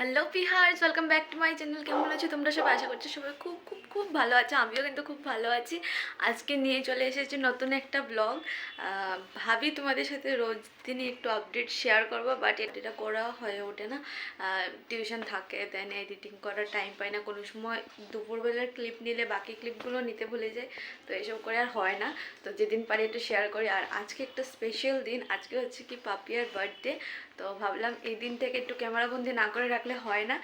Hello পিহার্স welcome back to my channel কেমন আছো তোমরা সবাই? আশা করছ সবাই খুব খুব খুব ভালো আছে। আমিও কিন্তু খুব ভালো আছি। আজকে নিয়ে চলে এসেছি নতুন একটা ব্লগ ভাবি তোমাদের সাথে রোজ দিনই একটু আপডেট শেয়ার করব বাট এটা করা হয়ে ওঠে না। টিউশন থাকে দেন এডিটিং করার টাইম পাই না। কোনো সময় দুপুরবেলার ক্লিপ নিলে বাকি ক্লিপগুলো নিতে ভুলে যায় তো এসব করে আর হয় না। তো যেদিন পারি একটু শেয়ার করি। আর আজকে একটা স্পেশাল দিন। আজকে হচ্ছে কি পাপিয়ার বার্থডে তো ভাবলাম এই দিনটাকে একটু ক্যামেরাবন্দি না করে রাখলে হয় না।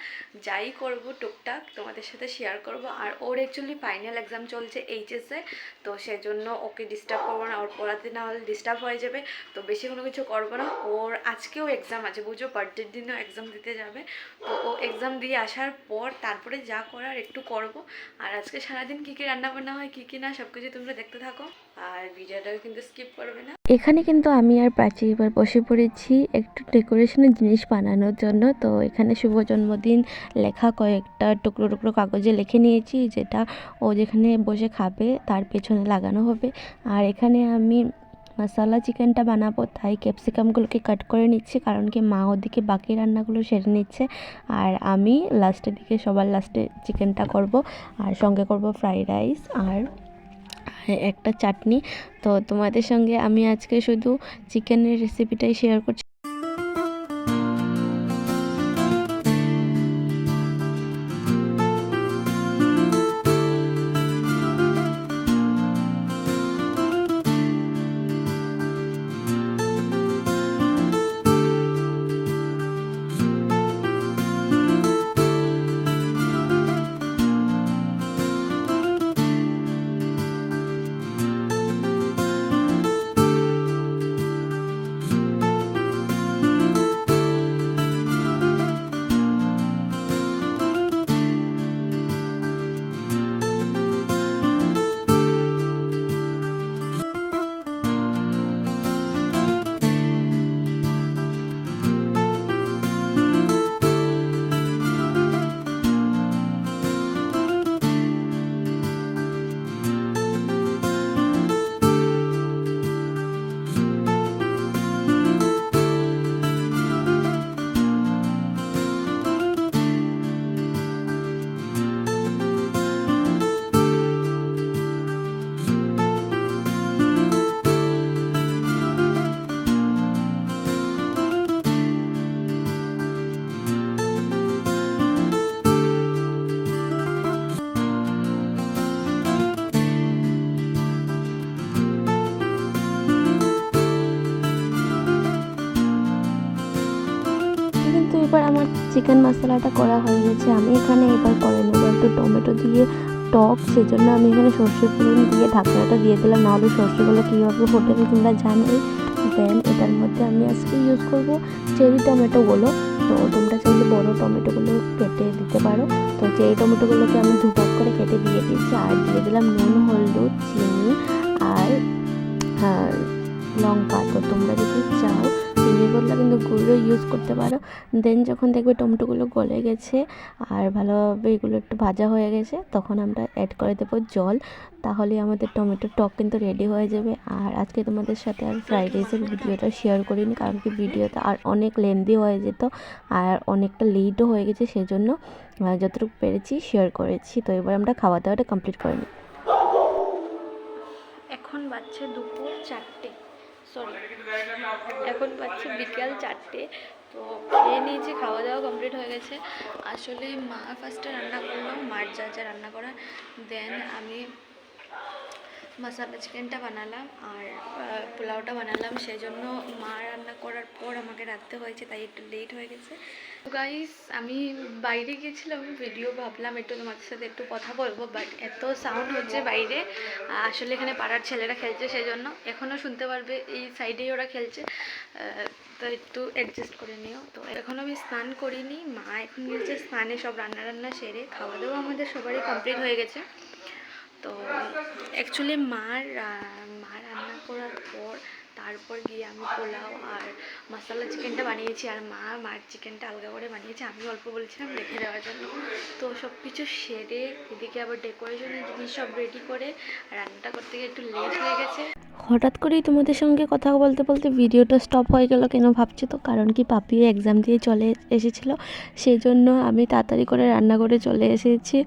যাই করব টুকটাক তোমাদের সাথে শেয়ার করব। আর ওর অ্যাকচুয়ালি ফাইনাল এক্সাম চলছে এইচএসে তো সেজন্য ওকে ডিস্টার্ব করব না। ওর পড়াতে না হলে ডিস্টার্ব হয়ে যাবে। তো বেশি কোনো কিছু করব না। ওর আজকেও এক্সাম আছে বুঝো বার্থডের দিনও এক্সাম দিতে যাবে। তো ও এক্সাম দিয়ে আসার পর তারপরে যা করার একটু করব। আর আজকে সারাদিন কী কী রান্না বান্না হয়, কী কী না সব কিছু তোমরা দেখতে থাকো। আর ভিডিওটা কিন্তু স্কিপ করবে না। এখানে কিন্তু আমি আর প্রাচী এবার বসে পড়েছি একটু ডেকোরেশনের জিনিস বানানোর জন্য। তো এখানে শুভ জন্মদিন লেখা কয়েকটা টুকরো টুকরো কাগজে লিখে নিয়েছি যেটা ও যেখানে বসে খাবে তার পেছনে লাগানো হবে। আর এখানে আমি মশালা চিকেনটা বানাবো, তাই ক্যাপসিকামগুলোকে কাট করে নিচ্ছি কারণ কি মা ওদিকে বাকি রান্নাগুলো সেরে নিচ্ছে। আর আমি লাস্টের দিকে সবার লাস্টে চিকেনটা করব, আর সঙ্গে করব ফ্রাইড রাইস আর একটা চাটনি। তো তোমাদের সঙ্গে আমি আজকে শুধু চিকেনের রেসিপিটাই শেয়ার করছি। চিকেন মশলাটা করা হয়ে গেছে। আমি এখানে এবার করে নেব একটু টমেটো দিয়ে টক, সেজন্য আমি এখানে সর্ষে ফুলন দিয়ে ঢাকনাটা দিয়ে দিলাম। নাহলে সর্ষেগুলো কীভাবে হোটেলে তোমরা জানোই। দেন এটার মধ্যে আমি আজকে ইউজ করব চেরি টমেটোগুলো। তো তোমরা চাইলে বড় টমেটোগুলো কেটে দিতে পারো। তো চেরি টমেটোগুলোকে আমি দুভাগ করে কেটে দিয়ে দিয়েছি। আর দিয়ে দিলাম নুন, হলুদ, চিনি আর আর লঙ্কা। তো তোমরা যদি বদলে কিন্তু গুঁড়ো ইউজ করতে পারো। দেন যখন দেখবে টমেটোগুলো গলে গেছে আর ভালোভাবে এগুলো একটু ভাজা হয়ে গেছে, তখন আমরা অ্যাড করে দেবো জল। তাহলে আমাদের টমেটোর টক কিন্তু রেডি হয়ে যাবে। আর আজকে তোমাদের সাথে আর ফ্রাইড রাইসের ভিডিওটা শেয়ার করিনি, কারণ কি ভিডিওটা আর অনেক লেন্দি হয়ে যেত আর অনেকটা লেটও হয়ে গেছে, সেজন্য যতটুকু পেরেছি শেয়ার করেছি। তো এবার আমরা খাওয়া দাওয়াটা কমপ্লিট করে নিই। এখন বাজছে দুপুর চারটে। সরি এখন পাচ্ছি বিকেল চারটে, তো খেয়ে নিয়েছি খাওয়া দাওয়া কমপ্লিট হয়ে গেছে। আসলে মা ফার্স্টে রান্না করলাম মার যা যা রান্না করা দেন আমি মশালা চিকেনটা বানালাম আর পোলাওটা বানালাম। সেজন্য মা রান্না করার পর আমাকে রাখতে হয়েছে, তাই একটু লেট হয়ে গেছে। গাইস আমি বাইরে গিয়েছিলাম ভিডিও ভাবলাম একটু তোমাদের সাথে একটু কথা বলব বাট এত সাউন্ড হচ্ছে বাইরে। আসলে এখানে পাড়ার ছেলেরা খেলছে, সেজন্য এখনও শুনতে পারবে, এই সাইডেই ওরা খেলছে। তো একটু অ্যাডজাস্ট করে নিও। তো এখন আমি স্নান করিনি, মা এখন গিয়েছে স্নানে সব রান্না রান্না সেরে খাওয়া দাওয়া আমাদের সবারই কমপ্লিট হয়ে গেছে। তো অ্যাকচুয়ালি মার মা রান্না করার পর তারপর গিয়ে আমি পোলাও আর মশলা চিকেনটা বানিয়েছি আর মা মার চিকেনটা আলগা করে বানিয়েছে। আমি অল্প বলেছিলাম রেখে দেওয়ার জন্য। তো সব কিছু সেরে এদিকে আবার ডেকোরেশনের জিনিস সব রেডি করে রান্নাটা করতে গিয়ে একটু লেট হয়ে গেছে। হঠাৎ করেই তোমাদের সঙ্গে কথা বলতে বলতে ভিডিওটা স্টপ হয়ে গেল কেন ভাবছ তো? কারণ কি পাপিও এক্সাম দিয়ে চলে এসেছিল। সেই জন্য আমি তাড়াতাড়ি করে রান্না করে চলে এসেছি।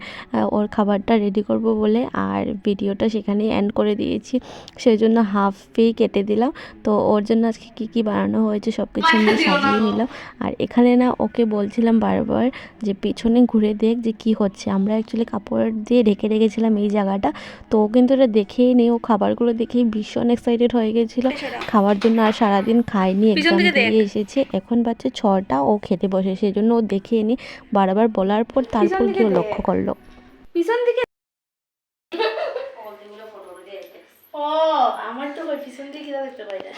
ওর খাবারটা রেডি করব বলে আর ভিডিওটা সেখানেই এন্ড করে দিয়েছি। সেই জন্য হাফ হাফেই কেটে দিলাম। তো ওর জন্য আজকে কী কী বানানো হয়েছে সব কিছু নিয়ে সাজিয়ে নিলাম। আর এখানে না ওকে বলছিলাম বারবার যে পিছনে ঘুরে দেখ যে কি হচ্ছে। আমরা অ্যাকচুয়ালি কাপড় দিয়ে ঢেকে রেখেছিলাম এই জায়গাটা। তো ও কিন্তু এটা দেখেই নেই। ও খাবারগুলো দেখেই ভীষণ এক্সাইটেড হয়ে গেছিল। খাওয়ার জন্য আর সারাদিন খায়নি পিছন এক্সাম দিয়ে এসেছে। এখন বাচ্চা ছটা ও খেতে বসে সেই জন্য ও দেখে নি। বারবার বলার পর তারপর কেউ কি লক্ষ্য করল। পিছন দিকে ও আমার তো ওই পিছন দিকে দেখতে পাই না।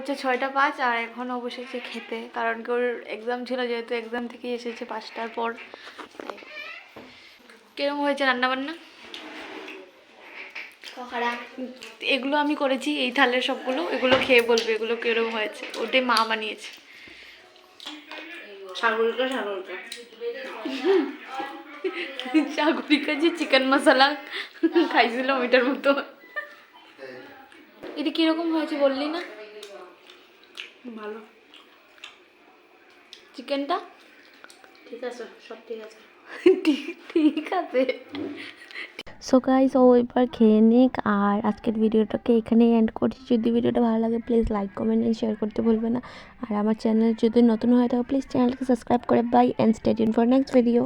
হচ্ছে ছয়টা পাঁচ আর এখন বসেছে খেতে। কারণ কি ওর এক্সাম ছিল যেহেতু এক্সাম থেকে এসেছে পাঁচটার পর। তাই কীরকম হয়েছে রান্না বান্না এগুলো আমি করেছি এই থালের সবগুলো। এগুলো খেয়ে বলবে এগুলো কীরকম হয়েছে। ওটাই মা বানিয়েছে। সাগরিকা সাগরিকা সাগরিকা যে চিকেন মশলা খাইছিলাম ওইটার মতো। এটা কীরকম হয়েছে বললি না? ভালো। চিকেনটা ঠিক আছে সব ঠিক আছে। ঠিক আছে। সো গাইস ও এবার খেয়ে নিক আর আজকের ভিডিওটাকে এখানেই এন্ড করছি। যদি ভিডিওটা ভালো লাগে please like comment and share করতে ভুলবে না। আর আমার চ্যানেল যদি নতুন হয়ে থাকে প্লিজ চ্যানেলকে সাবস্ক্রাইব করে bye and stay tuned for next video